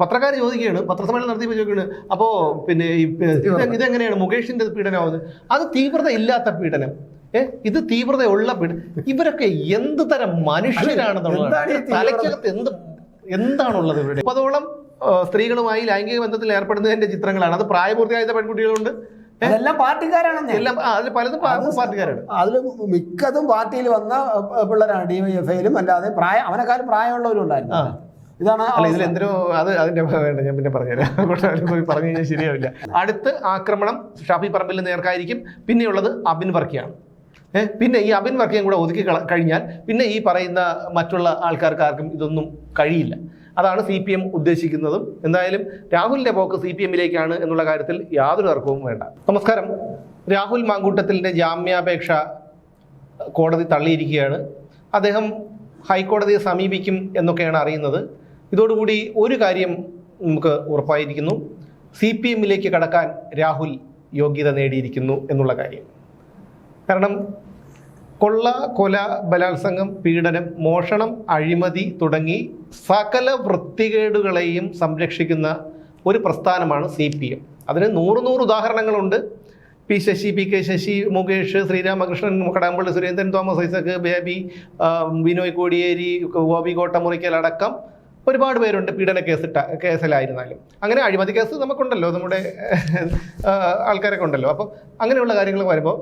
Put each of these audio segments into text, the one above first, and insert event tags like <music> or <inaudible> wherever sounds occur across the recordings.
പത്രക്കാർ ചോദിക്കുകയാണ് പത്രസമ്മേളനം നടത്തിയപ്പോൾ ചോദിക്കുകയാണ് അപ്പോൾ പിന്നെ ഇതെങ്ങനെയാണ് മുകേഷിന്റെ പീഡനമാവുന്നത്? അത് തീവ്രത ഇല്ലാത്ത പീഡനം. ഏഹ് ഇത് തീവ്രതയുള്ള പീഡനം. ഇവരൊക്കെ എന്ത് തരം എന്താണ് ഈ മനുഷ്യരാണെന്നുള്ളത് തീവ്രത? തലയ്ക്കകത്ത് എന്ത് എന്താണുള്ളത് ഇവരുടെ? മുപ്പതോളം സ്ത്രീകളുമായി ലൈംഗിക ബന്ധത്തിൽ ഏർപ്പെടുന്നതിന്റെ ചിത്രങ്ങളാണ്. അത് പ്രായപൂർത്തിയായ പെൺകുട്ടികളുണ്ട്? അതെല്ലാം പാർട്ടിക്കാരാണെന്ന് എല്ലാം അതിൽ പലതും പാർട്ടിക്കാരാണ്. അതിൽ മിക്കതും പാർട്ടിയിൽ വന്ന പിള്ളേരാണ് ഡി വൈ എഫ് ഐയിലും അല്ലാതെ പ്രായം അവനെക്കാളും പ്രായമുള്ളവരും ഉണ്ടായിരുന്നു. ഇതാണ് അല്ല ഇതിൽ. എന്തിനോ അത് അതിന്റെ വേണ്ട ഞാൻ പിന്നെ പറഞ്ഞുതരാം. <laughs> പോയി പറഞ്ഞു കഴിഞ്ഞാൽ ശരിയാവില്ല. <laughs> അടുത്ത ആക്രമണം ഷാഫി പറമ്പിൽ നേർക്കായിരിക്കും. പിന്നെയുള്ളത് അബിൻ വർക്കിയാണ്. ഏഹ് പിന്നെ ഈ അബിൻ വർക്കിയും കൂടെ ഒതുക്കി കഴിഞ്ഞാൽ പിന്നെ ഈ പറയുന്ന മറ്റുള്ള ആൾക്കാർക്ക് ആർക്കും ഇതൊന്നും കഴിയില്ല. അതാണ് സി പി എം ഉദ്ദേശിക്കുന്നതും. എന്തായാലും രാഹുലിന്റെ പോക്ക് സി പി എമ്മിലേക്കാണ് എന്നുള്ള കാര്യത്തിൽ യാതൊരു തർക്കവും വേണ്ട. നമസ്കാരം. രാഹുൽ മാങ്കൂട്ടത്തിന്റെ ജാമ്യാപേക്ഷ കോടതി തള്ളിയിരിക്കുകയാണ്. അദ്ദേഹം ഹൈക്കോടതിയെ സമീപിക്കും എന്നൊക്കെയാണ് അറിയുന്നത്. ഇതോടുകൂടി ഒരു കാര്യം നമുക്ക് ഉറപ്പായിരിക്കുന്നു. സി പി എമ്മിലേക്ക് കടക്കാൻ രാഹുൽ യോഗ്യത നേടിയിരിക്കുന്നു എന്നുള്ള കാര്യം. കാരണം കൊള്ള കൊല ബലാത്സംഗം പീഡനം മോഷണം അഴിമതി തുടങ്ങി സകല വൃത്തികേടുകളെയും സംരക്ഷിക്കുന്ന ഒരു പ്രസ്ഥാനമാണ് സി പി എം. അതിന് നൂറ് നൂറ് ഉദാഹരണങ്ങളുണ്ട്. P Sasi P K Sasi Mukesh Sreeramakrishnan Kadakampally Surendran Thomas Isaac Baby Vinoy Kodiyeri Gopi Kottamurikkal അടക്കം ഒരുപാട് പേരുണ്ട് പീഡന കേസ് കേസിലായിരുന്നാലും. അങ്ങനെ അഴിമതി കേസ് നമുക്കുണ്ടല്ലോ നമ്മുടെ ആൾക്കാരൊക്കെ ഉണ്ടല്ലോ. അപ്പോൾ അങ്ങനെയുള്ള കാര്യങ്ങൾ വരുമ്പോൾ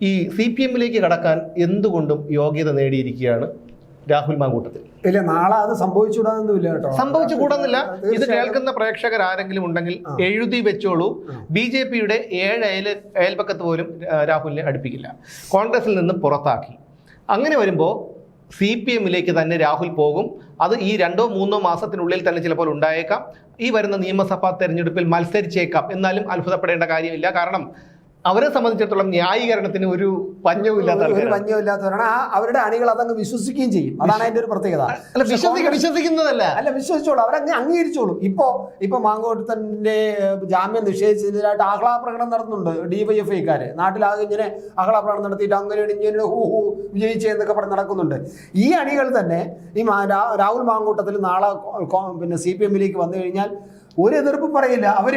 ഈ സി പി എമ്മിലേക്ക് കടക്കാൻ എന്തുകൊണ്ടും യോഗ്യത നേടിയിരിക്കുകയാണ് രാഹുൽ മാങ്കൂട്ടത്തിൽ. ഇല്ല നാളെ അത് സംഭവിച്ചുകൂടാന്നൊന്നുമില്ല കേട്ടോ. സംഭവിച്ചു കൂടുന്നില്ല ഇത് കേൾക്കുന്ന പ്രേക്ഷകർ ആരെങ്കിലും ഉണ്ടെങ്കിൽ എഴുതി വെച്ചോളൂ. ബി ജെ പിയുടെ ഏഴ് അയൽ അയൽപക്കത്ത് പോലും രാഹുലിനെ അടുപ്പിക്കില്ല. കോൺഗ്രസിൽ നിന്ന് പുറത്താക്കി. അങ്ങനെ വരുമ്പോൾ സി പി എമ്മിലേക്ക് തന്നെ രാഹുൽ പോകും. അത് ഈ രണ്ടോ മൂന്നോ മാസത്തിനുള്ളിൽ തന്നെ ചിലപ്പോൾ ഉണ്ടായേക്കാം. ഈ വരുന്ന നിയമസഭാ തെരഞ്ഞെടുപ്പിൽ മത്സരിച്ചേക്കാം. എന്നാലും അത്ഭുതപ്പെടേണ്ട കാര്യമില്ല. കാരണം അവരെ സംബന്ധിച്ചിടത്തോളം ന്യായീകരണത്തിന് ഒരു പഞ്ഞവും പഞ്ഞവും ഒരു ആൾക്കാരാണ്. ആ അവരുടെ അണികൾ അതങ്ങ് വിശ്വസിക്കുകയും ചെയ്യും. അതാണ് അതിന്റെ ഒരു പ്രത്യേകത. അല്ല വിശ്വസിക്ക വിശ്വസിക്കുന്നതല്ല. അല്ല വിശ്വസിച്ചോളൂ. അവരങ്ങ് അംഗീകരിച്ചോളും. ഇപ്പോ ഇപ്പൊ മാങ്കോട്ടത്തിന്റെ ജാമ്യം നിഷേധിച്ചതിനായിട്ട് ആഹ്ലാ പ്രകടനം നടത്തുന്നുണ്ട് നാട്ടിൽ നാട്ടിലാകെ ഇങ്ങനെ ആഹ്ലാ പ്രകടനം നടത്തിയിട്ട് അങ്ങനെയാണ് ഇങ്ങനെ ഹൂ ഹൂ വിജയിച്ചേ എന്നൊക്കെ പറഞ്ഞ് നടക്കുന്നുണ്ട്. ഈ അണികൾ തന്നെ ഈ രാഹുൽ മാങ്കൂട്ടത്തിൽ നാളെ പിന്നെ സി പി എമ്മിലേക്ക് വന്നു കഴിഞ്ഞാൽ ഒരു എതിർപ്പ് പറയില്ല. അവർ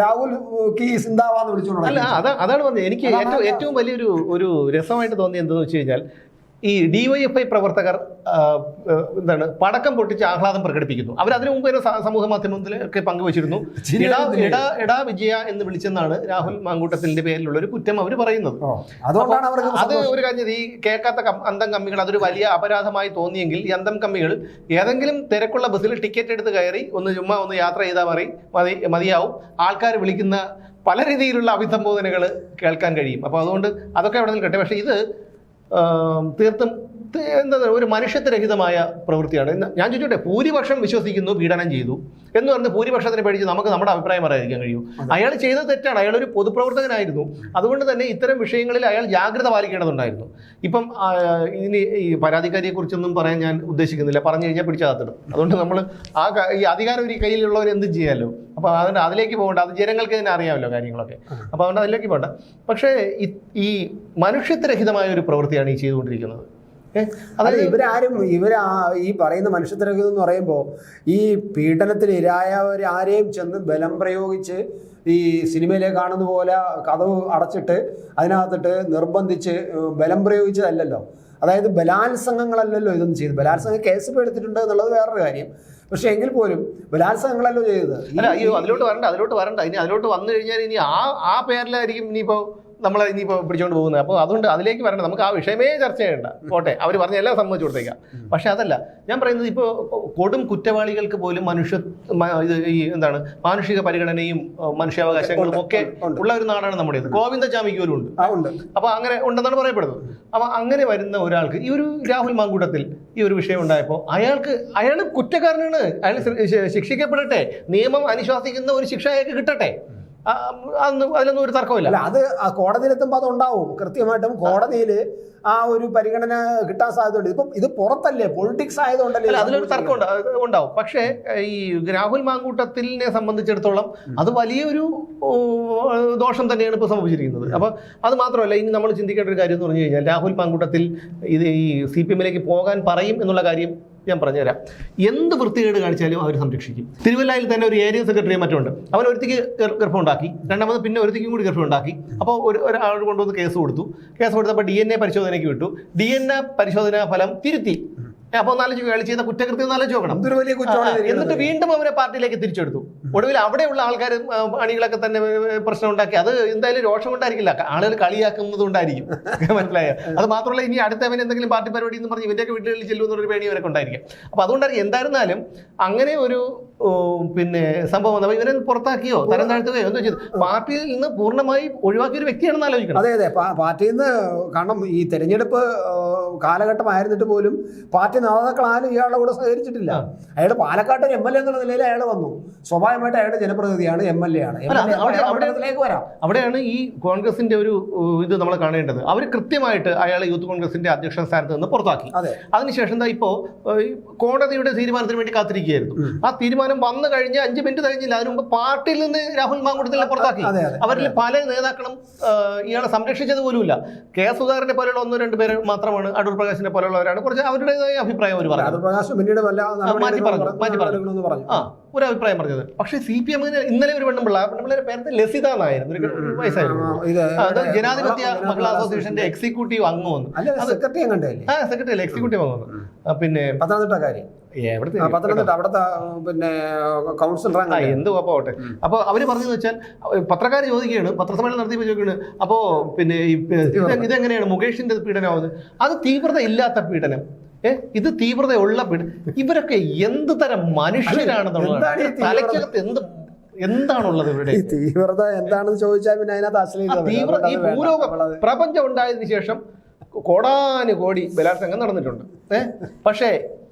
രാഹുൽ കി സിന്ദാവാന്ന് വിളിച്ചോണ്ട് അല്ല അതാ അതാണ് പറഞ്ഞത്. എനിക്ക് ഏറ്റവും. ഏറ്റവും വലിയൊരു ഒരു രസമായിട്ട് തോന്നിയത് എന്താണെന്ന് വെച്ച് കഴിഞ്ഞാൽ ഈ ഡിവൈഎഫ്ഐ പ്രവർത്തകർ ഐ ആ, എന്താണ് പടക്കം പൊട്ടിച്ച് ആഹ്ലാദം പ്രകടിപ്പിക്കുന്നു. അവർ അതിനു മുമ്പ് തന്നെ സമൂഹ സമൂഹ മാധ്യമത്തിലൊക്കെ പങ്കുവച്ചിരുന്നു. എടാ വിജയ എന്ന് വിളിച്ചെന്നാണ് രാഹുൽ മാങ്കൂട്ടത്തിന്റെ പേരിലുള്ള ഒരു കുറ്റം അവർ പറയുന്നത്. അത് ഒരു കാര്യം ഈ കേൾക്കാത്ത അന്തം കമ്മികൾ അതൊരു വലിയ അപരാധമായി തോന്നിയെങ്കിൽ ഈ അന്തം കമ്മികൾ ഏതെങ്കിലും തിരക്കുള്ള ബസ്സിൽ ടിക്കറ്റ് എടുത്ത് കയറി ഒന്ന് ചുമ്മാ ഒന്ന് യാത്ര ചെയ്താൽ മതി മതി മതിയാവും. ആൾക്കാർ വിളിക്കുന്ന പല രീതിയിലുള്ള അഭിസംബോധനകൾ കേൾക്കാൻ കഴിയും. അപ്പോൾ അതുകൊണ്ട് അതൊക്കെ അവിടെ നിൽക്കട്ടെ പക്ഷേ ഇത് തീർത്തും എന്താ ഒരു മനുഷ്യത്വരഹിതമായ പ്രവൃത്തിയാണ്. ഞാൻ ചോദിച്ചോട്ടെ ഭൂരിപക്ഷം വിശ്വസിക്കുന്നു പീഡനം ചെയ്തു എന്ന് പറഞ്ഞ് ഭൂരിപക്ഷത്തിനെ പേടിച്ച് നമുക്ക് നമ്മുടെ അഭിപ്രായം പറയാതിരിക്കാൻ കഴിയും. അയാൾ ചെയ്തത് തെറ്റാണ്. അയാൾ ഒരു പൊതുപ്രവർത്തകനായിരുന്നു. അതുകൊണ്ട് തന്നെ ഇത്തരം വിഷയങ്ങളിൽ അയാൾ ജാഗ്രത പാലിക്കേണ്ടതുണ്ടായിരുന്നു. ഇപ്പം ഇനി ഈ പരാതിക്കാരിയെ കുറിച്ചൊന്നും പറയാൻ ഞാൻ ഉദ്ദേശിക്കുന്നില്ല. പറഞ്ഞു കഴിഞ്ഞാൽ പിടിച്ചകത്തിടും അതുകൊണ്ട് നമ്മൾ ആ ഈ അധികാരം ഒരു കയ്യിലുള്ളവർ എന്തും ചെയ്യാമല്ലോ അപ്പോൾ അതിന് അതിലേക്ക് പോകണ്ട. അത് ജനങ്ങൾക്ക് തന്നെ അറിയാമല്ലോ കാര്യങ്ങളൊക്കെ. അപ്പോൾ അതുകൊണ്ട് അതിലേക്ക് പോകണ്ട. പക്ഷേ ഈ- മനുഷ്യത്വരഹിതമായ ഒരു പ്രവൃത്തിയാണ് ഈ ചെയ്തുകൊണ്ടിരിക്കുന്നത്. അല്ല അതായത് ഇവരാരും ഇവരാ ഈ പറയുന്ന മനുഷ്യത്തിരഹിതം എന്ന് പറയുമ്പോൾ ഈ പീഡനത്തിന് ഇരായവരാരെയും ചെന്ന് ബലം പ്രയോഗിച്ച് ഈ സിനിമയിലെ കാണുന്ന പോലെ കഥവ് അടച്ചിട്ട് അതിനകത്തിട്ട് നിർബന്ധിച്ച് ബലം പ്രയോഗിച്ചതല്ലല്ലോ. അതായത് ബലാത്സംഗങ്ങളല്ലല്ലോ ഇതൊന്നും ചെയ്ത് ബലാത്സംഗം കേസ് എടുത്തിട്ടുണ്ട് എന്നുള്ളത് വേറൊരു കാര്യം. പക്ഷെ എങ്കിൽ പോലും ബലാത്സംഗങ്ങളല്ലോ ചെയ്തത്. അയ്യോ അതിലോട്ട് വരണ്ട അതിലോട്ട് വരണ്ട. ഇനി അതിലോട്ട് വന്നു കഴിഞ്ഞാൽ ഇനി ആ ആ പേരിലായിരിക്കും ഇനിയിപ്പോൾ നമ്മളെ ഇനിയിപ്പോൾ പിടിച്ചുകൊണ്ട് പോകുന്നത്. അപ്പോൾ അതുകൊണ്ട് അതിലേക്ക് വരണ്ട. നമുക്ക് ആ വിഷയമേ ചർച്ച ചെയ്യണ്ട. പോട്ടെ. അവർ പറഞ്ഞ എല്ലാം സമ്മതിച്ചു കൊടുത്തേക്കാം. പക്ഷെ അതല്ല ഞാൻ പറയുന്നത് ഇപ്പോൾ കൊടും കുറ്റവാളികൾക്ക് പോലും മനുഷ്യ ഇത് ഈ എന്താണ് മാനുഷിക പരിഗണനയും മനുഷ്യാവകാശങ്ങളും ഒക്കെ ഉള്ള ഒരു നാടാണ് നമ്മുടെ ഇത് ഗോവിന്ദജാമിക്ക് പോലും ഉണ്ട്. അപ്പോൾ അങ്ങനെ ഉണ്ടെന്നാണ് പറയപ്പെടുന്നത്. അപ്പോൾ അങ്ങനെ വരുന്ന ഒരാൾക്ക് ഈ ഒരു രാഹുൽ മാങ്കൂട്ടത്തിൽ ഈ ഒരു വിഷയം ഉണ്ടായപ്പോൾ അയാൾക്ക് അയാൾ കുറ്റക്കാരനാണ്. അയാൾ ശിക്ഷിക്കപ്പെടട്ടെ. നിയമം അനുശാസിക്കുന്ന ഒരു ശിക്ഷ അയാൾക്ക് കിട്ടട്ടെ. അതിലൊന്നും ഒരു തർക്കമില്ല അല്ല അത് കോടതിയിലെത്തുമ്പോൾ അത് ഉണ്ടാവും കൃത്യമായിട്ടും കോടതിയിൽ ആ ഒരു പരിഗണന കിട്ടാൻ സാധ്യതയുണ്ട്. ഇപ്പം ഇത് പുറത്തല്ലേ? പൊളിറ്റിക്സ് ആയതുകൊണ്ടല്ലേ അതിലൊരു തർക്കം ഉണ്ടാവും. പക്ഷേ ഈ രാഹുൽ മാങ്കൂട്ടത്തിനെ സംബന്ധിച്ചിടത്തോളം അത് വലിയൊരു ദോഷം തന്നെയാണ് ഇപ്പോൾ സംഭവിച്ചിരിക്കുന്നത്. അപ്പോൾ അത് മാത്രമല്ല ഇനി നമ്മൾ ചിന്തിക്കേണ്ട ഒരു കാര്യം എന്ന് പറഞ്ഞു കഴിഞ്ഞാൽ രാഹുൽ മാങ്കൂട്ടത്തിൽ ഇത് ഈ സി പി എമ്മിലേക്ക് പോകാൻ പറയും എന്നുള്ള കാര്യം ഞാൻ പറഞ്ഞുതരാം. എന്ത് വൃത്തികേട് കാണിച്ചാലും അവർ സംരക്ഷിക്കും. തിരുവല്ലയിൽ തന്നെ ഒരു ഏരിയ സെക്രട്ടറിയെ മറ്റുണ്ട് അവൻ ഒരുത്തിക്ക് ഗർ- ഗർഭം ഉണ്ടാക്കി രണ്ടാമത് പിന്നെ ഒരുത്തിക്കും കൂടി ഗർഭം ഉണ്ടാക്കി അപ്പോൾ ഒരു ഒരാൾ കൊണ്ടുവന്ന് കേസ് കൊടുത്തു. കേസ് കൊടുത്തപ്പോൾ ഡി എൻ എ പരിശോധനയ്ക്ക് വിട്ടു. ഡി എൻ എ പരിശോധനാ ഫലം തിരുത്തി. അപ്പോൾ ഒന്നാലോചിക്കുക അയാൾ ചെയ്ത കുറ്റകൃത്യം ഒന്ന് ആലോചിച്ച് നോക്കണം. വലിയ കുറ്റമാണ്. എന്നിട്ട് വീണ്ടും അവരെ പാർട്ടിയിലേക്ക് തിരിച്ചെടുത്തു. ഒടുവിൽ അവിടെയുള്ള ആൾക്കാർ അണികളൊക്കെ തന്നെ പ്രശ്നം ഉണ്ടാക്കി. അത് എന്തായാലും രോഷം കൊണ്ടായിരിക്കില്ല. ആളുകൾ കളിയാക്കുന്നത് കൊണ്ടായിരിക്കും. <laughs> മനസ്സിലായോ? അത് മാത്രമല്ല ഇനി അടുത്തവൻ എന്തെങ്കിലും പാർട്ടി പരിപാടി എന്ന് പറഞ്ഞ് ഇവന്റെയൊക്കെ വീടുകളിൽ ചെല്ലും എന്നൊരു പേടി ഇവരൊക്കെ ഉണ്ടായിരിക്കും അപ്പൊ അതുകൊണ്ടായിരിക്കും എന്തായിരുന്നാലും അങ്ങനെ ഒരു പിന്നെ സംഭവം വന്നപ്പോൾ ഇവരെ പുറത്താക്കിയോ? തരം താഴ്ത്തുകയോ? എന്തോ ചെയ്തു. പാർട്ടിയിൽ നിന്ന് പൂർണമായി ഒഴിവാക്കിയ ഒരു വ്യക്തിയാണെന്ന് ആലോചിക്കണം. അതെ അതെ. പാർട്ടിയിൽ നിന്ന് കാരണം ഈ തെരഞ്ഞെടുപ്പ് കാലഘട്ടം കാലഘട്ടമായിരുന്നിട്ട് പോലും പാർട്ടി നേതാക്കൾ ആരും ഇയാളുടെ കൂടെ സഹകരിച്ചിട്ടില്ല. അയാൾ പാലക്കാട്ട് എം എൽ എ എന്നുള്ള നിലയിൽ അയാൾ വന്നു. സ്വാഭാവികമായിട്ട് അയാളുടെ ജനപ്രതിനിധിയാണ് എം എൽ എ ആണ്. അവിടെയാണ് ഈ കോൺഗ്രസിന്റെ ഒരു ഇത് നമ്മൾ കാണേണ്ടത്. അവർ കൃത്യമായിട്ട് അയാൾ യൂത്ത് കോൺഗ്രസിന്റെ അധ്യക്ഷ സ്ഥാനത്ത് നിന്ന് പുറത്താക്കി. അതെ. അതിനുശേഷം എന്താ ഇപ്പോ കോടതിയുടെ തീരുമാനത്തിന് വേണ്ടി കാത്തിരിക്കുകയായിരുന്നു. ആ തീരുമാനം വന്നു കഴിഞ്ഞ് അഞ്ച് മിനിറ്റ് കഴിഞ്ഞില്ല അതിന് മുമ്പ് പാർട്ടിയിൽ നിന്ന് രാഹുൽ മാങ്കുട്ടത്തിനെ പുറത്താക്കി. അവരിൽ പല നേതാക്കളും ഇയാളെ സംരക്ഷിച്ചത് പോലുമില്ല. കെ സുധാകരനെ പോലെയുള്ള ഒന്നോ രണ്ട് പേര് മാത്രമാണ് അടൂർ പ്രകാശിനെ പോലെയുള്ളവരാണ്. കുറച്ച് അവരുടേതായ അഭിപ്രായം അവർ പറഞ്ഞു. ആ ഒരു അഭിപ്രായം പറഞ്ഞത്. പക്ഷേ സി പി എമ്മിന് ഇന്നലെ ഒരു പെണ്ണുമ്പിള്ള പിള്ള പെണ്ണുമ്പിള്ളയുടെ പേര് ലസിത എന്നായിരുന്നു ഒരു വയസ്സായിരുന്നു. ജനാധിപത്യ മഹിളാ അസോസിയേഷന്റെ എക്സിക്യൂട്ടീവ് അംഗം ആ സെക്രട്ടറി അല്ല എക്സിക്യൂട്ടീവ് അംഗം പിന്നെ പത്തനംതിട്ട അവിടുത്തെ പിന്നെ കൗൺസിലർ എന്ത് കുഴപ്പമാവട്ടെ അപ്പോൾ അവർ പറഞ്ഞു വെച്ചാൽ പത്രക്കാർ ചോദിക്കുകയാണ് പത്രസമ്മേളനം നടത്തിയപ്പോൾ ചോദിക്കുകയാണ് അപ്പോൾ പിന്നെ ഇതെങ്ങനെയാണ് മുകേഷിന്റെ പീഡനമാവുന്നത്? അത് തീവ്രത ഇല്ലാത്ത പീഡനം. ഇത് തീവ്രതയുള്ള ഇവരൊക്കെ എന്ത് തരം മനുഷ്യരാണെന്നുള്ളതാണ്. തലയ്ക്കകത്ത് എന്ത് എന്താണുള്ളത് ഇവരുടെ തീവ്രത എന്താണെന്ന് ചോദിച്ചാൽ പിന്നെ അതിനകത്ത് ആ അശ്ലീലത തീവ്ര ഈ ഭൂലോകം പ്രപഞ്ചം ഉണ്ടായതിനു ശേഷം കോടാനു കോടി ബലാത്സംഗം നടന്നിട്ടുണ്ട്. ഏഹ് പക്ഷേ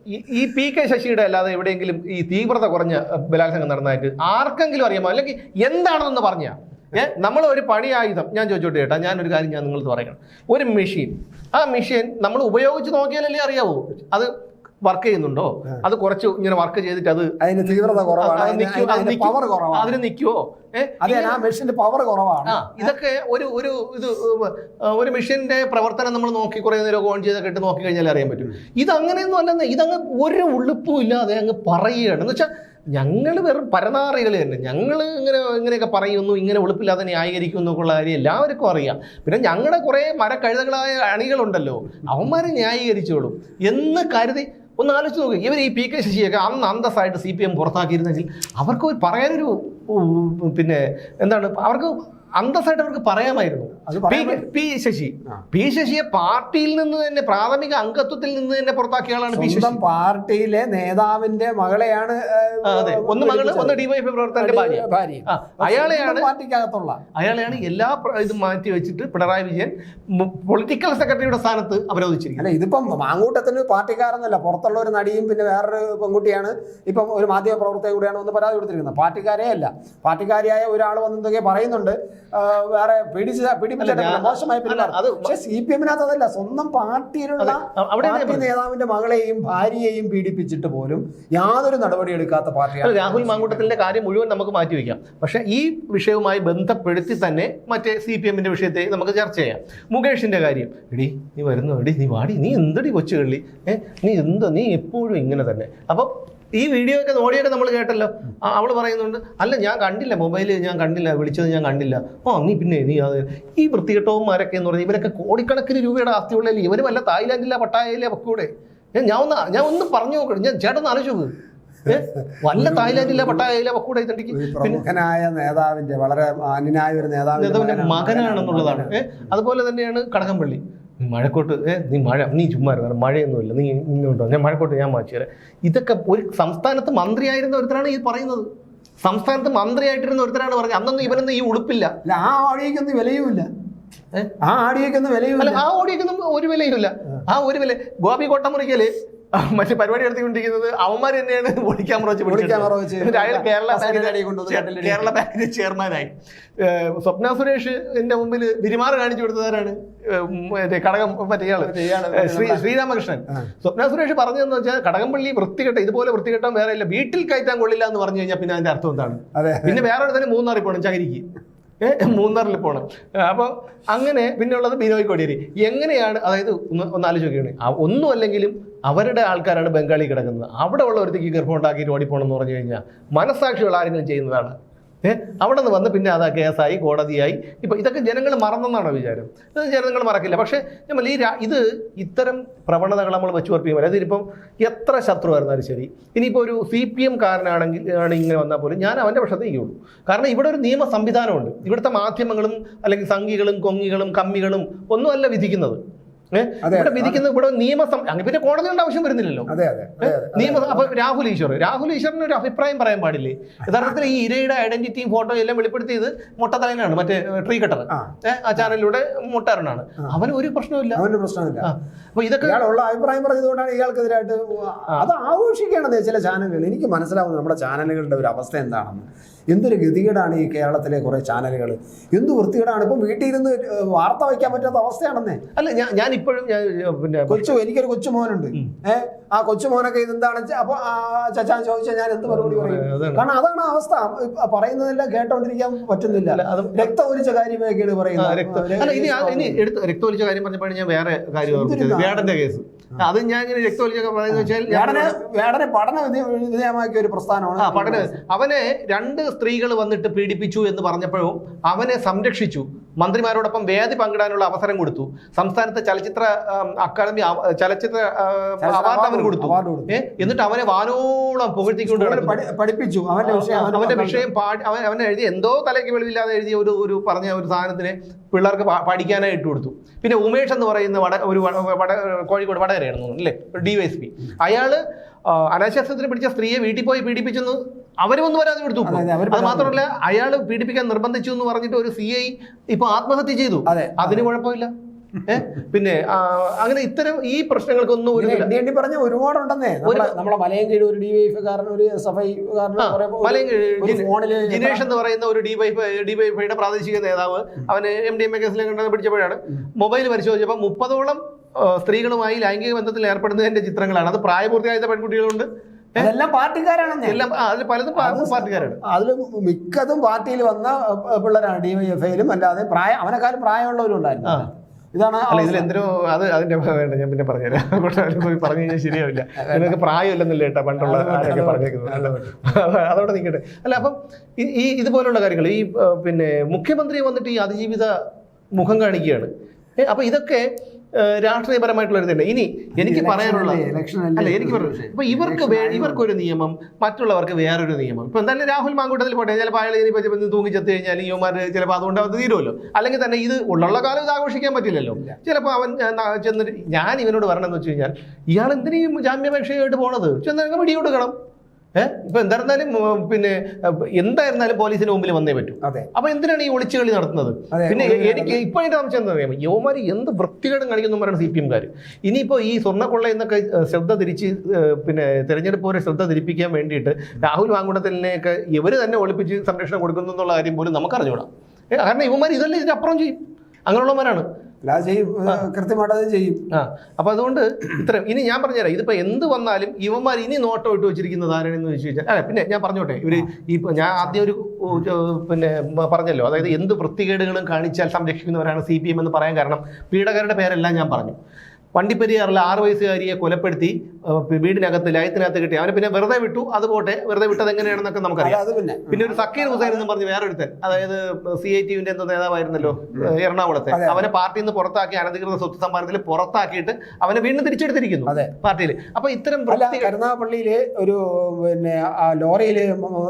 ഈ- പി കെ ശശിയുടെ അല്ലാതെ എവിടെയെങ്കിലും ഈ തീവ്രത കുറഞ്ഞ ബലാത്സംഗം നടന്നതായിട്ട് ആർക്കെങ്കിലും അറിയാമോ? അല്ലെങ്കിൽ എന്താണെന്ന് പറഞ്ഞ? ഏഹ് നമ്മൾ ഒരു പണി ആയുധം. ഞാൻ ചോദിച്ചോട്ട് കേട്ടോ ഞാനൊരു ഒരു കാര്യം ഞാൻ നിങ്ങൾക്ക് പറയണം. ഒരു മെഷീൻ ആ മെഷീൻ നമ്മൾ ഉപയോഗിച്ച് നോക്കിയാലല്ലേ അറിയാവൂ. അത് വർക്ക് ചെയ്യുന്നുണ്ടോ? അത് കുറച്ച് ഇങ്ങനെ വർക്ക് ചെയ്തിട്ട് അത് അതിന് തീവ്രത കുറവാണ്? പവർ കുറവാണ്. അതിന് നിൽക്കുവോ മെഷീന്റെ പവർ കുറവാണ്. ഇതൊക്കെ ഒരു ഒരു ഇത് ഒരു മെഷീന്റെ പ്രവർത്തനം നമ്മൾ നോക്കി കുറേ നേരം ഓൺ ചെയ്തൊക്കെ ഇട്ട് നോക്കി കഴിഞ്ഞാൽ അറിയാൻ പറ്റും. ഇത് അങ്ങനെയൊന്നും അല്ലെന്ന് ഇതങ്ങ് ഒരു ഉളുപ്പും ഇല്ലാതെ അങ്ങ് പറയുകയാണ്. എന്ന് വെച്ചാൽ ഞങ്ങൾ വെറും പരനാറികൾ തന്നെ. ഞങ്ങൾ ഇങ്ങനെ ഇങ്ങനെയൊക്കെ പറയുന്നു ഇങ്ങനെ ഒളിപ്പില്ലാതെ ന്യായീകരിക്കുന്നു എന്നൊക്കെയുള്ള കാര്യം എല്ലാവർക്കും അറിയാം. പിന്നെ ഞങ്ങളുടെ കുറേ മരക്കഴുതകളായ അണികളുണ്ടല്ലോ. അവന്മാരെ ന്യായീകരിച്ചോളും. എന്ന് കരുതി ഒന്ന് ആലോചിച്ച് നോക്ക്. ഇവർ ഈ പി കെ ശശിയൊക്കെ അന്ന് അന്തസ്സായിട്ട് സി പി എം പുറത്താക്കിയിരുന്നെങ്കിൽ അവർക്ക് പറയാനൊരു പിന്നെ എന്താണ് അവർക്ക് അന്തസ്സായിട്ട് അവർക്ക് പറയാമായിരുന്നു. പി ശശി. പി ശശിയെ പാർട്ടിയിൽ നിന്ന് തന്നെ പ്രാഥമിക അംഗത്വത്തിൽ നിന്ന് തന്നെ പുറത്താക്കിയ ആളാണ് പി ശശി. പാർട്ടിയിലെ നേതാവിന്റെ മകളെയാണ് ഒന്ന് മകൾ ഒന്ന് ഡിവൈഎഫ് പ്രവർത്തകന്റെ ഭാര്യ. ഭാര്യ. അയാളെയാണ് പാർട്ടിക്കകത്തുള്ള. അയാളെയാണ് എല്ലാ ഇതും മാറ്റി വെച്ചിട്ട് പിണറായി വിജയൻ പൊളിറ്റിക്കൽ സെക്രട്ടറിയുടെ സ്ഥാനത്ത് അവരോധിച്ചിരിക്കുന്നത് അല്ല ഇതിപ്പം മാങ്ങൂട്ടത്തിന് പാർട്ടിക്കാരെന്നല്ല പുറത്തുള്ള ഒരു നടിയും പിന്നെ വേറൊരു പെൺകുട്ടിയാണ് ഇപ്പം ഒരു മാധ്യമ പ്രവർത്തക കൂടിയാണ് ഒന്ന് പരാതി കൊടുത്തിരിക്കുന്നത്. പാർട്ടിക്കാരേ അല്ല പാർട്ടിക്കാരിയായ ഒരാൾ വന്നെന്തൊക്കെ പറയുന്നുണ്ട്. വേറെ ഞാൻ- മോശമായി അല്ല, പെരുമാറും അത് പക്ഷെ സി പി എമ്മിനകത്ത് അതല്ല സ്വന്തം പാർട്ടിയിലുള്ള പാർട്ടി നേതാവിന്റെ മകളെയും ഭാര്യയെയും പീഡിപ്പിച്ചിട്ട് പോലും യാതൊരു നടപടി എടുക്കാത്ത പാർട്ടിയാണ് രാഹുൽ മാങ്കൂട്ടത്തിന്റെ കാര്യം മുഴുവൻ നമുക്ക് മാറ്റി വെക്കാം പക്ഷെ ഈ വിഷയവുമായി ബന്ധപ്പെടുത്തി തന്നെ മറ്റേ സി പി എമ്മിന്റെ വിഷയത്തെ നമുക്ക് ചർച്ച ചെയ്യാം. മുകേഷിന്റെ കാര്യം. എടി നീ വരുന്നു? എടി നീ വാടി. നീ എന്തടി കൊച്ചു കള്ളി ഏ നീ എന്തോ നീ എപ്പോഴും ഇങ്ങനെ തന്നെ. അപ്പം ഈ വീഡിയോ ഒക്കെ ഓടിയൊക്കെ നമ്മൾ കേട്ടല്ലോ. അവൾ അവൾ പറയുന്നുണ്ട് അല്ല ഞാൻ കണ്ടില്ല മൊബൈൽ ഞാൻ കണ്ടില്ല വിളിച്ചത് ഞാൻ കണ്ടില്ല. ഓ നീ പിന്നെ നീ അത് ഈ വൃത്തികെട്ടവന്മാരൊക്കെ എന്ന് പറഞ്ഞാൽ ഇവരൊക്കെ കോടിക്കണക്കിന് രൂപയുടെ ആസ്തിയുള്ളതിൽ ഇവരും വല്ല തായ്ലാന്റില്ല പട്ടായയിലെ ഒക്കെ കൂടെ ഞാൻ ഒന്ന് ഞാൻ ഒന്ന് പറഞ്ഞു നോക്കണം ഞാൻ ചേട്ടൻ ആലോചിച്ചു. വല്ല തായ്ലാന്റില്ല പട്ടായയിലെ ഒരു പ്രമുഖനായ നേതാവിന്റെ വളരെ മാന്യനായ ഒരു നേതാവിന്റെ നേതാവിന്റെ മകനാണ്. മകനാണെന്നുള്ളതാണ്. അതുപോലെ തന്നെയാണ് കടകംപള്ളി. നീ മഴക്കോട്ട് ഏ നീ മഴ നീ ചുമ്മാ ഇരുന്നു മഴയൊന്നുമില്ല നീ ഇങ്ങോട്ടോ ഞാൻ മഴക്കോട്ട് ഞാൻ മാറ്റി തരാം ഇതൊക്കെ ഒരു സംസ്ഥാനത്ത് മന്ത്രിയായിരുന്ന ഒരുത്തരാണ് ഈ പറയുന്നത്. സംസ്ഥാനത്ത് മന്ത്രിയായിട്ടിരുന്ന ഒരുത്തരാണ് പറഞ്ഞത്. അന്നൊന്നും ഇവനൊന്നും ഈ ഉടുപ്പില്ല അല്ല ആ ഓഡിയോക്കൊന്നും വിലയുമില്ല. ആ ആടിയേക്കൊന്നും വിലയുമില്ല. ആ ഓടിയേക്കൊന്നും ഒരു വിലയുമില്ല. ആ ഒരു വില ഗോപി കോട്ടമുറിക്കൽ <laughs> മറ്റേ പരിപാടി നടത്തിക്കൊണ്ടിരിക്കുന്നത് അവന്മാർ തന്നെയാണ് <laughs> ഒളിക്യാമറ. വെച്ച് അയാൾ കേരള കേരള ബാങ്കിന്റെ ചെയർമാനായി. സ്വപ്ന സുരേഷ് എന്റെ മുമ്പിൽ വിരിമാറ് കാണിച്ചു കൊടുത്തതാരാണ്? മറ്റേ കടകം മറ്റേ ഇയാൾ. മറ്റേ ഇയാൾ ഏഹ് ശ്രീ ശ്രീരാമകൃഷ്ണൻ. സ്വപ്ന സുരേഷ് പറഞ്ഞതെന്ന് വെച്ചാൽ കടകംപള്ളി വൃത്തികെട്ട ഇതുപോലെ വൃത്തികെട്ടാൻ വേറെ ഇല്ല. വീട്ടിൽ കയറ്റാൻ കൊള്ളില്ല എന്ന് പറഞ്ഞു കഴിഞ്ഞാൽ പിന്നെ അതിന്റെ അർത്ഥം എന്താണ്? പിന്നെ വേറെ തന്നെ മൂന്നാറിൽ പോകണം ചകരിക്ക്. മൂന്നാറിൽ പോകണം അപ്പോൾ അങ്ങനെ പിന്നെ ഉള്ളത് ബിനോയ് കോടിയേരി. എങ്ങനെയാണ് അതായത് ഒന്ന് ഒന്നാലോചിക്കുകയാണ് ഒന്നും അല്ലെങ്കിലും അവരുടെ ആൾക്കാരാണ് ബംഗാളി കിടക്കുന്നത്. അവിടെ ഉള്ള ഒരുത്തേക്ക് ഗർഭം ഉണ്ടാക്കിയിട്ട് ഓടിപ്പോണെന്ന് പറഞ്ഞു കഴിഞ്ഞാൽ മനസ്സാക്ഷികൾ ആരെങ്കിലും ചെയ്യുന്നതാണ്. ഏഹ് അവിടെ നിന്ന് വന്ന് പിന്നെ അത് കേസായി കോടതിയായി. ഇപ്പം ഇതൊക്കെ ജനങ്ങൾ മറന്നെന്നാണോ വിചാരം? ഇത് ജനങ്ങൾ മറക്കില്ല. പക്ഷേ നമ്മൾ ഈ ഇത് ഇത്തരം പ്രവണതകൾ നമ്മൾ വെച്ച് ഉറപ്പിക്കുമ്പോൾ അതായത് ഇപ്പം എത്ര ശത്രു ആയിരുന്നാലും ശരി. ഇനിയിപ്പോൾ ഒരു സി പി എം കാരനാണെങ്കിൽ ആണ് ഇങ്ങനെ വന്നാൽ പോലും ഞാൻ അവന്റെ പക്ഷത്തേ ഉള്ളൂ കാരണം ഇവിടെ ഒരു നിയമ സംവിധാനമുണ്ട്. ഇവിടുത്തെ മാധ്യമങ്ങളും അല്ലെങ്കിൽ സംഘികളും കൊങ്ങികളും കമ്മികളും ഒന്നുമല്ല വിധിക്കുന്നത്. ഇവിടെ വിധിക്കുന്നത് ഇവിടെ നിയമസം അങ്ങനെ പിന്നെ കോടതിയുടെ ആവശ്യം വരുന്നില്ലല്ലോ. നിയമ അപ്പൊ രാഹുൽ ഈശ്വർ രാഹുൽ ഈശ്വറിന് ഒരു അഭിപ്രായം പറയാൻ പാടില്ലേ? യഥാർത്ഥത്തിൽ ഈ ഇരയുടെ ഐഡന്റിറ്റിയും ഫോട്ടോ എല്ലാം വെളിപ്പെടുത്തിയത് മുട്ടത്തലനാണ് മറ്റേ ട്രീ കട്ടർ ആ. ആ ചാനലിലൂടെ മുട്ടാരനാണ് അവന് ഒരു പ്രശ്നമില്ല അവന് പ്രശ്നമില്ല. അപ്പൊ ഇതൊക്കെ ഇയാളുള്ള അഭിപ്രായം പറഞ്ഞതുകൊണ്ടാണ് ഇയാൾക്കെതിരായിട്ട് അത് ആഘോഷിക്കേണ്ടത് ചില ചാനലുകൾ. എനിക്ക് മനസ്സിലാവുന്നത് നമ്മുടെ ചാനലുകളുടെ ഒരു അവസ്ഥ എന്താണെന്ന്. എന്തൊരു ഗതികേടാണ് ഈ കേരളത്തിലെ കുറേ ചാനലുകൾ? എന്ത് വൃത്തികേടാണ്? ഇപ്പം വീട്ടിൽ ഇരുന്ന് വാർത്ത വയ്ക്കാൻ പറ്റാത്ത അവസ്ഥയാണെന്നേ. അല്ല ഞാൻ ഞാൻ ഇപ്പോഴും ഞാൻ ഏഹ്, പിന്നെ കൊച്ചു എനിക്കൊരു കൊച്ചു മോനുണ്ട് ഉം. ഏ ആ കൊച്ചു മോനൊക്കെ ഇതെന്താണ് അപ്പൊ ആ ചച്ചാൻ ചോദിച്ചാൽ ഞാൻ എന്ത് മറുപടി പറയും? കാരണം അതാണ് അവസ്ഥ. പറയുന്നതെല്ലാം കേട്ടോണ്ടിരിക്കാൻ പറ്റുന്നില്ല. രക്തമൊലിച്ച കാര്യമൊക്കെയാണ് പറയുന്നത് രക്തമൊലിച്ച കാര്യം പറഞ്ഞപ്പോഴാണ് ഞാൻ വേറെ കാര്യം വേടന്റെ കേസ്. അത് ഞാൻ ഇങ്ങനെ രക്തമൊലിച്ചൊക്കെ പറയുന്നത് വെച്ചാൽ വേടനെ പഠന വിധേ- വിധേയമാക്കിയ ഒരു പ്രസ്ഥാനമാണ് പഠന. അവനെ രണ്ട് സ്ത്രീകൾ വന്നിട്ട് പീഡിപ്പിച്ചു എന്ന് പറഞ്ഞപ്പോഴും അവനെ സംരക്ഷിച്ചു. മന്ത്രിമാരോടൊപ്പം വേദി പങ്കിടാനുള്ള അവസരം കൊടുത്തു. സംസ്ഥാനത്തെ ചലച്ചിത്ര അക്കാദമി ചലച്ചിത്ര അവാർഡ് അവന് കൊടുത്തു. എന്നിട്ട് അവനെ വാനോളം പുകഴ്ത്തിക്കൊണ്ട് പഠിപ്പിച്ചു. അവന്റെ വിഷയം അവൻ അവനെ എഴുതിയ എന്തോ തലയ്ക്ക് വെളിവില്ലാതെ എഴുതിയ ഒരു ഒരു പറഞ്ഞ ഒരു സാധനത്തിന് പിള്ളേർക്ക് പഠിക്കാനായി ഇട്ട് കൊടുത്തു. പിന്നെ ഉമേഷ് എന്ന് പറയുന്ന വട ഒരു വട- കോഴിക്കോട് വടകരയാണെന്ന് തോന്നുന്നു അല്ലേ? ഡി വൈ എസ് പി അയാൾ അനാശാസ്യത്തിന് അനാശാസ്ത്രത്തിന് പിടിച്ച സ്ത്രീയെ വീട്ടിൽ പോയി പീഡിപ്പിച്ചെന്ന് അവരും ഒന്ന് വരാതെ കൊടുത്തു. അതെ, മാത്രമല്ല അയാൾ പീഡിപ്പിക്കാൻ നിർബന്ധിച്ചു എന്ന് പറഞ്ഞിട്ട് ഒരു സി ഐ ഇപ്പൊ ആത്മഹത്യ ചെയ്തു. അതെ അതിന് കുഴപ്പമില്ല. പിന്നെ അങ്ങനെ ഇത്തരം ഈ പ്രശ്നങ്ങൾക്കൊന്നും ഒരു പറഞ്ഞ ഒരുപാടുണ്ടെന്നേ. നമ്മളെ മലയൻകീഴ് ഒരു ഡിവൈഫുകാരൻ ഒരു എസ് എഫ് ഐ ജിനേഷ് എന്ന് പറയുന്ന ഒരു ഡിവൈഫ് ഡിവൈഫൈയുടെ പ്രാദേശിക നേതാവ്. അവന് എം ഡി എം എ കേസിലെ കണ്ടെന്ന് പിടിച്ചപ്പോഴാണ്. മൊബൈൽ പരിശോധിച്ചപ്പോൾ മുപ്പതോളം സ്ത്രീകളുമായി ലൈംഗിക ബന്ധത്തിൽ ഏർപ്പെടുന്നതിന്റെ ചിത്രങ്ങളാണ്. അത് പ്രായപൂർത്തിയായ പെൺകുട്ടികളുണ്ട്. പാർട്ടിക്കാരാണെന്നേ. എല്ലാം അതിൽ പലതും പാർട്ടിക്കാരാണ്. അതിൽ മിക്കതും പാർട്ടിയിൽ വന്ന പിള്ളേരാണ് ഡി വൈ എഫ് ഐയിലും അല്ലാതെ പ്രായം അവനെക്കാളും പ്രായമുള്ളവരും ഉണ്ടായിരുന്നു. ഇതാണ് അല്ല ഇതിൽ എന്തിനോ അത് അതിന്റെ വേണ്ട ഞാൻ പിന്നെ പറഞ്ഞുതരാം. <laughs> പോയി പറഞ്ഞു കഴിഞ്ഞാൽ ശരിയാവില്ല. നിങ്ങൾക്ക് പ്രായമില്ലെന്നില്ല കേട്ടോ പണ്ടുള്ള ആരൊക്കെ പറഞ്ഞേക്കുന്നത്. അതോടെ നിൽക്കട്ടെ. അല്ല അപ്പം ഈ- ഇതുപോലുള്ള കാര്യങ്ങൾ ഈ പിന്നെ മുഖ്യമന്ത്രി വന്നിട്ട് ഈ അതിജീവിത മുഖം കാണിക്കുകയാണ്. അപ്പൊ ഇതൊക്കെ രാഷ്ട്രീയപരമായിട്ടുള്ള ഒരു ഇനി എനിക്ക് പറയാനുള്ള അല്ല? എനിക്ക് പറഞ്ഞു ഇപ്പൊ ഇവർക്ക് ഇവർക്കൊരു നിയമം മറ്റുള്ളവർക്ക് വേറൊരു നിയമം. ഇപ്പൊ എന്തായാലും രാഹുൽ മാങ്കൂട്ടത്തിൽ പോട്ടെ ചിലപ്പോൾ അയാൾ ഇനി തൂങ്ങി ചത്ത് കഴിഞ്ഞാൽ യുവമാർ ചിലപ്പോൾ അതുകൊണ്ട് അത് തീരുമല്ലോ. അല്ലെങ്കിൽ തന്നെ ഇത് ഉള്ള കാലം ഇത് ആഘോഷിക്കാൻ പറ്റില്ലല്ലോ. ചിലപ്പോൾ അവൻ ചെന്നിട്ട് ഞാൻ ഇവനോട് പറഞ്ഞെന്ന് വെച്ച് കഴിഞ്ഞാൽ ഇയാൾ എന്തിനേയും ജാമ്യാപേക്ഷയായിട്ട് പോണത്? ചെന്ന് വെടി കൊടുക്കണം ഏഹ് ഇപ്പൊ എന്തായിരുന്നാലും പിന്നെ എന്തായിരുന്നാലും പോലീസിന് മുമ്പിൽ വന്നേ പറ്റൂ. അതെ. അപ്പൊ എന്തിനാണ് ഈ ഒളിച്ചുകളി നടത്തുന്നത്? പിന്നെ എനിക്ക് ഇപ്പൊ അതിന്റെ സംശയം എന്താ അറിയാമോ? യുവമാര് എന്ത് വൃത്തികേടും കാണിക്കുന്നു പറയുന്നത് സി പി എംകാർ ഇനിയിപ്പോ ഈ സ്വർണക്കൊള്ള എന്നൊക്കെ ശ്രദ്ധ തിരിച്ച് പിന്നെ തെരഞ്ഞെടുപ്പ് വരെ ശ്രദ്ധ തിരിപ്പിക്കാൻ വേണ്ടിയിട്ട് രാഹുൽ വാങ്കുടത്തിനെയൊക്കെ ഇവർ തന്നെ ഒളിപ്പിച്ച് സംരക്ഷണം കൊടുക്കുന്നു എന്നുള്ള കാര്യം പോലും നമുക്ക് അറിഞ്ഞുകൂടാം കാരണം ഇവന്മാർ ഇതല്ലേ ഇതിനപ്പുറം ചെയ്യും. അങ്ങനെയുള്ളവരാണ് ചെയ്യും കൃത്യമായിട്ട് അത് ചെയ്യും. ആ അപ്പൊ അതുകൊണ്ട് ഇത്രയും ഇനി ഞാൻ പറഞ്ഞുതരാം ഇതിപ്പോ എന്ത് വന്നാലും ഇവന്മാർ ഇനി നോട്ടം ഇട്ട് വെച്ചിരിക്കുന്നത് ആരാണെന്ന് ചോദിച്ചു കഴിഞ്ഞാൽ അല്ല പിന്നെ ഞാൻ പറഞ്ഞോട്ടെ ഇവർ ഈ ഞാൻ ആദ്യം ഒരു പിന്നെ പറഞ്ഞല്ലോ അതായത് എന്ത് വൃത്തികേടുകളും കാണിച്ചാൽ സംരക്ഷിക്കുന്നവരാണ് സി പി എം എന്ന് പറയാൻ കാരണം പീഡകരുടെ പേരെല്ലാം ഞാൻ പറഞ്ഞു. വണ്ടിപ്പെരിയാറിൽ ആറ് വയസ്സുകാരിയെ കൊലപ്പെടുത്തി വീടിനകത്ത് ലയത്തിനകത്ത് കിട്ടി. അവനെ പിന്നെ വെറുതെ വിട്ടു. അത് പോട്ടെ. വെറുതെ വിട്ടത് എങ്ങനെയാണെന്നൊക്കെ നമുക്കറിയാം. പിന്നെ. പിന്നെ ഒരു സക്കീർ ഹുസൈൻ എന്ന് പറഞ്ഞ് വേറൊരുത്തൻ. അതായത് സി ഐ ടിയുവിന്റെ എന്തോ നേതാവായിരുന്നല്ലോ? എറണാകുളത്തെ. അവനെ പാർട്ടിയിൽ നിന്ന് പുറത്താക്കി അനധികൃത സ്വത്ത് സമ്പാദനത്തിൽ പുറത്താക്കിയിട്ട് അവനെ വീണ്ടും തിരിച്ചെടുത്തിരിക്കുന്നു അതെ. പാർട്ടിയിൽ. അപ്പൊ ഇത്തരം കരുനാഗപ്പള്ളിയിൽ ഒരു പിന്നെ ലോറിയിൽ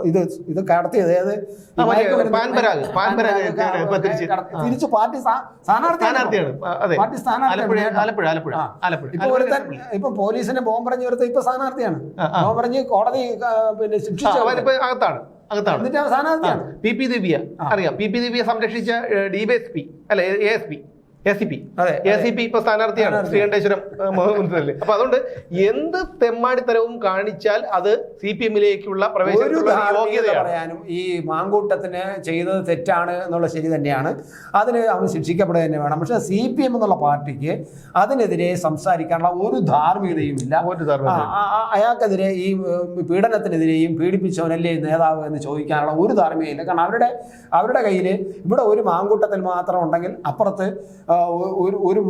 ഇത് ഇത് കടത്തിയത് അതായത് പാൻപരാഗ്, പാൻപരാഗ് തിരിച്ച്. പാർട്ടി സ്ഥാ- സ്ഥാനാർത്ഥിയാണ്. ആലപ്പുഴ. ആലപ്പുഴ. ആലപ്പുഴ. ഇപ്പൊ ഒരുത്തൻ ഇപ്പൊ പോലീസിനെ ബോംബറഞ്ഞ് ഒരുത്തൻ ഇപ്പൊ സ്ഥാനാർത്ഥിയാണ്. ബോംബറഞ്ഞ് കോടതി പിന്നെ ശിക്ഷിച്ചു അകത്താണ് അകത്താണ്. സ്ഥാനാർത്ഥിയാണ്. P P Divya. അറിയാം. പി പി ദിവ്യ സംരക്ഷിച്ച ഡി ബി എസ് പി അല്ലെ A S P. A C P അതെ എ സി പി ഇപ്പൊ സ്ഥാനാർത്ഥിയാണ് സ്ഥാനാർത്ഥി. ശ്രീകണ്ഠേശ്വരം മുനിസിപ്പലിൽ അപ്പൊ അതുകൊണ്ട് എന്ത് തെമ്മാടിത്തരവും കാണിച്ചാൽ അത് സി പി എമ്മിലേക്കുള്ള പറയാനും ഈ മാങ്കൂട്ടത്തിന് ചെയ്തത് തെറ്റാണ് എന്നുള്ള ശരി തന്നെയാണ്. അതിന് അവൻ ശിക്ഷിക്കപ്പെടുക തന്നെ വേണം. പക്ഷെ സി പി എം എന്നുള്ള പാർട്ടിക്ക് അതിനെതിരെ സംസാരിക്കാനുള്ള ഒരു ധാർമ്മികതയും ഇല്ല. അയാൾക്കെതിരെ ഈ പീഡനത്തിനെതിരെയും പീഡിപ്പിച്ചവനല്ലേ നേതാവ് എന്ന് ചോദിക്കാനുള്ള ഒരു ധാർമ്മികയില്ല കാരണം അവരുടെ അവരുടെ കയ്യിൽ ഇവിടെ ഒരു മാങ്കൂട്ടത്തിൽ മാത്രം ഉണ്ടെങ്കിൽ അപ്പുറത്ത് ഒരു ഒരു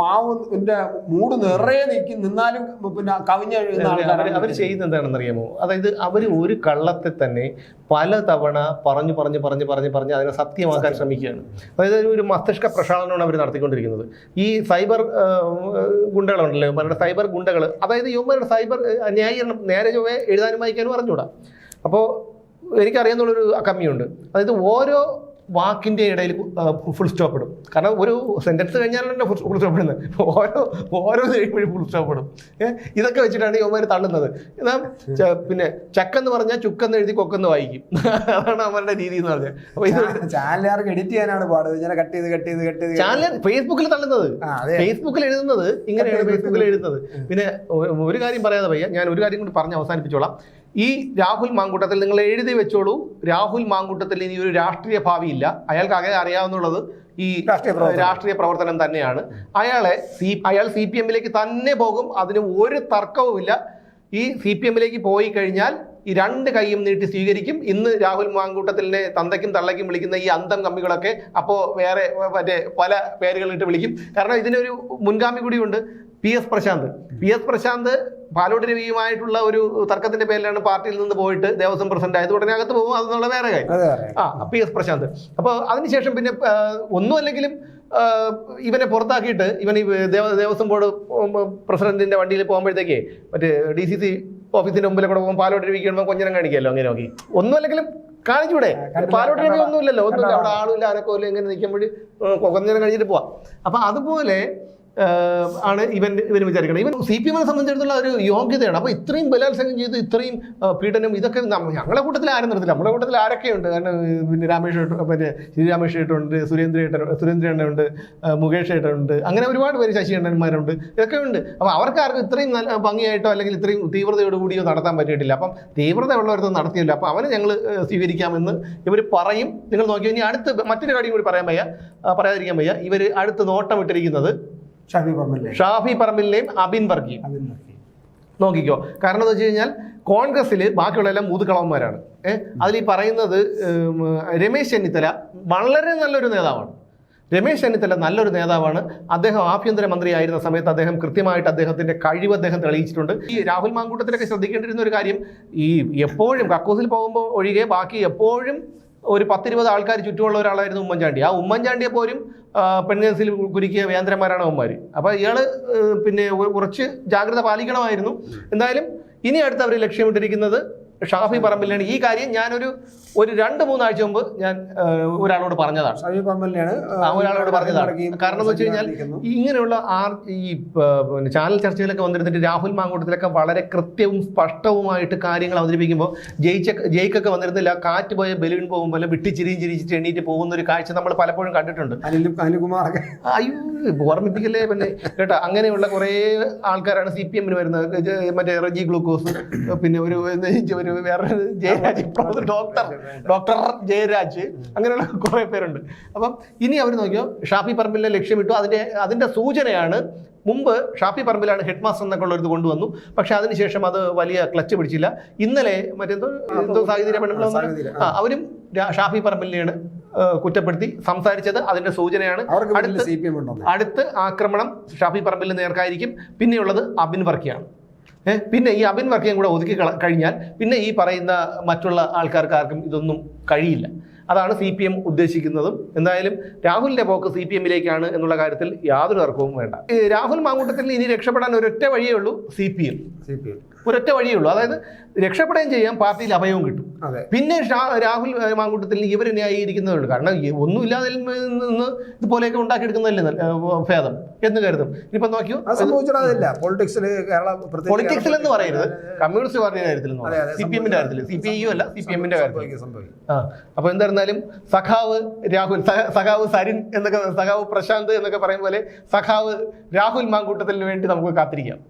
മാവിന്റെ മൂട് നിറയെ നിൽക്കി നിന്നാലും പിന്നെ കവിഞ്ഞഴുകുന്ന അവർ ചെയ്യുന്ന എന്താണെന്ന് അറിയാമോ അതായത് അവർ ഒരു കള്ളത്തെ തന്നെ പലതവണ പറഞ്ഞു പറഞ്ഞു പറഞ്ഞു പറഞ്ഞു പറഞ്ഞ് അതിനെ സത്യമാക്കാൻ ശ്രമിക്കുകയാണ്. അതായത് ഒരു മസ്തിഷ്ക പ്രക്ഷാളനമാണ് അവർ നടത്തിക്കൊണ്ടിരിക്കുന്നത്. ഈ സൈബർ ഗുണ്ടകളുണ്ടല്ലോ യുവരുടെ സൈബർ ഗുണ്ടകൾ അതായത് യുവരുടെ സൈബർ ന്യായീകരണം നേരെ ചൊവ്വേ എഴുതാനും വായിക്കാനും അറിഞ്ഞൂടാ അപ്പോൾ എനിക്കറിയാവുന്നുള്ളൊരു കമ്മിയുണ്ട്. അതായത് ഓരോ വാക്കിന്റെ ഇടയിൽ ഫുൾ സ്റ്റോപ്പ് ഇടും. കാരണം ഒരു സെന്റൻസ് കഴിഞ്ഞാലല്ലോ ഫുൾ സ്റ്റോപ്പ് ഇടുന്നത്. ഓരോ ഓരോ കഴിയുമ്പോഴും ഫുൾ സ്റ്റോപ്പ് ഇടും. ഏഹ് ഇതൊക്കെ വെച്ചിട്ടാണ് യുവമാർ തള്ളുന്നത്. എന്നാൽ പിന്നെ ചക്കെന്ന് പറഞ്ഞാൽ ചുക്കെന്ന് എഴുതി കൊക്കെന്ന് വായിക്കും. അതാണ് അവരുടെ രീതി എന്ന് പറഞ്ഞത് അപ്പോൾ ഇത് ചാനലുകാർക്ക് എഡിറ്റ് ചെയ്യാനാണ് പാട് ഇങ്ങനെ കട്ട് ചെയ്ത് കട്ട് ചെയ്ത് കട്ട് ചെയ്ത്. ചാനൽ ഫേസ്ബുക്കിൽ തള്ളുന്നത്. ഫേസ്ബുക്കിൽ എഴുതുന്നത് ഇങ്ങനെയാണ് Facebook. ഫേസ്ബുക്കിൽ എഴുതുന്നത്. പിന്നെ ഒരു കാര്യം പറയാതെ വയ്യ. ഞാൻ ഒരു കാര്യം കൂടി പറഞ്ഞ് അവസാനിപ്പിച്ചോളാം. ഈ രാഹുൽ മാങ്കൂട്ടത്തിൽ നിങ്ങൾ എഴുതി വെച്ചോളൂ. രാഹുൽ മാങ്കൂട്ടത്തിൽ ഇനി ഒരു രാഷ്ട്രീയ ഭാവിയില്ല. അയാൾക്ക് അകെ അറിയാവുന്നുള്ളത് ഈ രാഷ്ട്രീയ പ്രവർത്തനം. തന്നെയാണ്. അയാളെ സി അയാൾ സി പി എമ്മിലേക്ക് തന്നെ പോകും. അതിന് ഒരു തർക്കവുമില്ല. ഈ സി പി എമ്മിലേക്ക് പോയി കഴിഞ്ഞാൽ ഈ രണ്ട് കൈയും നീട്ടി സ്വീകരിക്കും. ഇന്ന് രാഹുൽ മാങ്കൂട്ടത്തിലിനെ തന്തയ്ക്കും തള്ളയ്ക്കും വിളിക്കുന്ന ഈ അന്തം കമ്മികളൊക്കെ അപ്പോൾ വേറെ മറ്റേ പല പേരുകളിട്ട് വിളിക്കും. കാരണം ഇതിനൊരു മുൻഗാമി കൂടിയുണ്ട്. P S Prashanth. P S Prashanth Palode രവിയുമായിട്ടുള്ള ഒരു തർക്കത്തിന്റെ പേരിലാണ് പാർട്ടിയിൽ നിന്ന് പോയിട്ട് ദേവസ്വം പ്രസിഡന്റ് ആയത് ഉടനെ അകത്ത് പോകും. അതെന്നുള്ള വേറെ കാര്യം. ആ പി എസ് പ്രശാന്ത്. അപ്പോൾ അതിനുശേഷം പിന്നെ ഒന്നും അല്ലെങ്കിലും ഇവനെ പുറത്താക്കിയിട്ട് ഇവൻ ഈ ദേവ ദേവസ്വം ബോർഡ് പ്രസിഡന്റിന്റെ വണ്ടിയിൽ പോകുമ്പോഴത്തേക്ക് മറ്റേ ഡി സി സി ഓഫീസിന്റെ മുമ്പിൽ കൂടെ പോകുമ്പോൾ പാലോട്ട് രവി കഴിയുമ്പോൾ കൊഞ്ഞനം കാണിക്കാമല്ലോ അങ്ങനെ നോക്കി. ഒന്നും അല്ലെങ്കിലും കാണിച്ചൂടെ. പാലോട്ട് രവി ഒന്നുമില്ലല്ലോ. ഒന്നുമില്ല. അവിടെ. ആളുമില്ല ആരൊക്കെ ഇങ്ങനെ നിൽക്കുമ്പോൾ കൊഞ്ഞനം കഴിഞ്ഞിട്ട് പോവാം. അപ്പൊ അതുപോലെ ആണ് ഇവൻ ഇവർ വിചാരിക്കണം ഇവൻ സി പി എമ്മിനെ സംബന്ധിച്ചിടത്തോളം ഒരു യോഗ്യതയാണ്. അപ്പോൾ ഇത്രയും ബലാത്സംഗം ചെയ്ത് ഇത്രയും പീഡനം ഇതൊക്കെ ഞങ്ങളുടെ ഞങ്ങളെ കൂട്ടത്തിൽ ആരും നിർത്തില്ല. നമ്മുടെ കൂട്ടത്തിൽ ആരൊക്കെയുണ്ട്? കാരണം പിന്നെ രാമേഷ് മറ്റേ ശ്രീരാമേഷ് ഏട്ടനുണ്ട് സുരേന്ദ്ര ഏട്ടൻ ആ, മുകേഷ് ഏട്ടനുണ്ട് അങ്ങനെ ഒരുപാട് പേര് ശശി ഏട്ടന്മാരുണ്ട് ഇതൊക്കെ ഉണ്ട്. അപ്പോൾ അവർക്ക് ആർക്കും ഇത്രയും നല്ല ഭംഗിയായിട്ടോ അല്ലെങ്കിൽ ഇത്രയും തീവ്രതയോട് കൂടിയോ നടത്താൻ പറ്റിയിട്ടില്ല. അപ്പം തീവ്രത ഉള്ളവരൊന്നും നടത്തിയില്ല. അപ്പോൾ അവനെ ഞങ്ങൾ സ്വീകരിക്കാമെന്ന് ഇവർ പറയും. നിങ്ങൾ നോക്കിയാൽ ഇനി അടുത്ത് മറ്റൊരു കാര്യം കൂടി പറയാൻ വയ്യ. പറയാതിരിക്കാൻ വയ്യ. ഇവർ അടുത്ത് നോട്ടം ഇട്ടിരിക്കുന്നത് ഷാഫി പറമ്പിലിനെയും അബിൻ വർഗിയും നോക്കിക്കോ. കാരണം എന്ന് വെച്ച് കഴിഞ്ഞാൽ കോൺഗ്രസ്സിൽ ബാക്കിയുള്ള എല്ലാം മുതുകളവന്മാരാണ്. ഏഹ് അതിൽ ഈ പറയുന്നത് രമേശ് ചെന്നിത്തല വളരെ നല്ലൊരു നേതാവാണ്. രമേശ് ചെന്നിത്തല നല്ലൊരു നേതാവാണ്. അദ്ദേഹം ആഭ്യന്തര മന്ത്രിയായിരുന്ന സമയത്ത് അദ്ദേഹം കൃത്യമായിട്ട് അദ്ദേഹത്തിന്റെ കഴിവ് അദ്ദേഹം തെളിയിച്ചിട്ടുണ്ട്. ഈ രാഹുൽ മാങ്കൂട്ടത്തിലൊക്കെ ശ്രദ്ധിക്കേണ്ടിരുന്ന ഒരു കാര്യം ഈ എപ്പോഴും കക്കൂസിൽ പോകുമ്പോൾ ഒഴികെ ബാക്കി എപ്പോഴും ഒരു പത്തിരുപത് ആൾക്കാർ ചുറ്റുമുള്ള ഒരാളായിരുന്നു ഉമ്മൻചാണ്ടി. ആ ഉമ്മൻചാണ്ടിയെ പോലും ആ, പെൺകേസിൽ കുരുക്കിയ വേന്ദ്രന്മാരാണ് അവന്മാർ അപ്പോൾ ഇയാൾ പിന്നെ കുറച്ച് ജാഗ്രത പാലിക്കണമായിരുന്നു. എന്തായാലും ഇനി അടുത്ത് അവർ ലക്ഷ്യമിട്ടിരിക്കുന്നത് ഷാഫി പറമ്പിലാണ് ഈ കാര്യം ഞാനൊരു ഒരു രണ്ട് മൂന്നാഴ്ച മുമ്പ് ഞാൻ ഒരാളോട് പറഞ്ഞതാണ്. ഷാഫി പറമ്പലിനെയാണ് ആ, ഒരാളോട് പറഞ്ഞതാണ്. കാരണം എന്ന് വെച്ച് കഴിഞ്ഞാൽ ഇങ്ങനെയുള്ള ആർ ഈ പിന്നെ ചാനൽ ചർച്ചയിലൊക്കെ വന്നിരുന്നിട്ട് രാഹുൽ മാങ്കൂട്ടത്തിലൊക്കെ വളരെ കൃത്യവും സ്പഷ്ടവുമായിട്ട് കാര്യങ്ങൾ അവതരിപ്പിക്കുമ്പോൾ ജയിച്ച ജയിക്കൊക്കെ വന്നിരുന്നില്ല. കാറ്റ് പോയ ബലൂൺ പോകുമ്പോൾ വിട്ടിച്ചിരിയും ചിരിച്ചിട്ട് എണീറ്റ് പോകുന്ന ഒരു കാഴ്ച നമ്മൾ പലപ്പോഴും കണ്ടിട്ടുണ്ട്. അനിൽകുമാറൊക്കെ. അയ്യോ ഓർമ്മിപ്പിക്കല്ലേ പിന്നെ. കേട്ടോ അങ്ങനെയുള്ള കുറേ ആൾക്കാരാണ് സി പി എമ്മിന് വരുന്നത്. മറ്റേ റജി ഗ്ലൂക്കോസ് പിന്നെ ഒരു ഒരു വേറെ ജയരാജ് ഡോക്ടർ ഡോക്ടർ ജയരാജ് അങ്ങനെയുള്ള കുറേ പേരുണ്ട്. അപ്പം ഇനി അവർ നോക്കിയോ ഷാഫി പറമ്പിലിനെ ലക്ഷ്യമിട്ടു. അതിന്റെ അതിന്റെ സൂചനയാണ് മുമ്പ് ഷാഫി പറമ്പിലാണ് ഹെഡ് മാസ്റ്റർ എന്നൊക്കെ ഉള്ള ഒരു കൊണ്ടുവന്നു. പക്ഷെ അതിനുശേഷം അത് വലിയ ക്ലച്ച് പിടിച്ചില്ല. ഇന്നലെ മറ്റെന്തോ എന്തോ സാഹചര്യം അവരും ഷാഫി പറമ്പിലിനെയാണ് കുറ്റപ്പെടുത്തി സംസാരിച്ചത്. അതിന്റെ സൂചനയാണ് അടുത്ത ആക്രമണം ഷാഫി പറമ്പിൽ നേർക്കായിരിക്കും. പിന്നെയുള്ളത് അബിൻ വർക്കിയാണ്. പിന്നെ ഈ അബിൻ വർക്കിയും കൂടെ ഒതുക്കി കഴിഞ്ഞാൽ പിന്നെ ഈ പറയുന്ന മറ്റുള്ള ആൾക്കാർക്ക് ആർക്കും ഇതൊന്നും കഴിയില്ല. അതാണ് സി പി എം ഉദ്ദേശിക്കുന്നതും. എന്തായാലും രാഹുലിന്റെ പോക്ക് സി പി എമ്മിലേക്കാണ് എന്നുള്ള കാര്യത്തിൽ യാതൊരു തർക്കവും വേണ്ട. രാഹുൽ മാങ്കൂട്ടത്തിൽ ഇനി രക്ഷപ്പെടാൻ ഒരൊറ്റ വഴിയേ ഉള്ളൂ C P M. C P M. ഒരൊറ്റ വഴിയേ ഉള്ളൂ അതായത് രക്ഷപ്പെടുകയും ചെയ്യാം പാർട്ടിയിൽ അഭയവും കിട്ടും. പിന്നെ രാഹുൽ മാങ്കൂട്ടത്തിൽ ഇവർ ന്യായീകരിക്കുന്നതുണ്ട് കാരണം ഒന്നുമില്ലാതെ നിന്ന് ഇതുപോലെയൊക്കെ ഉണ്ടാക്കിയെടുക്കുന്നതല്ലേ ഭേദം എന്ന് കരുതും. ഇനിയിപ്പോ നോക്കിയോ? സംഭവിച്ചിട്ടില്ല പൊളിറ്റിക്സിൽ കേരള പൊളിറ്റിക്സിൽ എന്ന് പറയരുത്. കമ്മ്യൂണിസ്റ്റ് പാർട്ടിയുടെ കാര്യത്തിൽ സി പി എമ്മിന്റെ കാര്യത്തിൽ സി പി ഐ അല്ല സി പി എമ്മിന്റെ കാര്യത്തിൽ. ആ അപ്പൊ എന്തായിരുന്നാലും സഖാവ് രാഹുൽ സഖ- സഖാവ് സരിൻ എന്നൊക്കെ സഖാവ് പ്രശാന്ത് എന്നൊക്കെ പറയുന്ന പോലെ സഖാവ് രാഹുൽ മാങ്കൂട്ടത്തിന് വേണ്ടി നമുക്ക് കാത്തിരിക്കാം.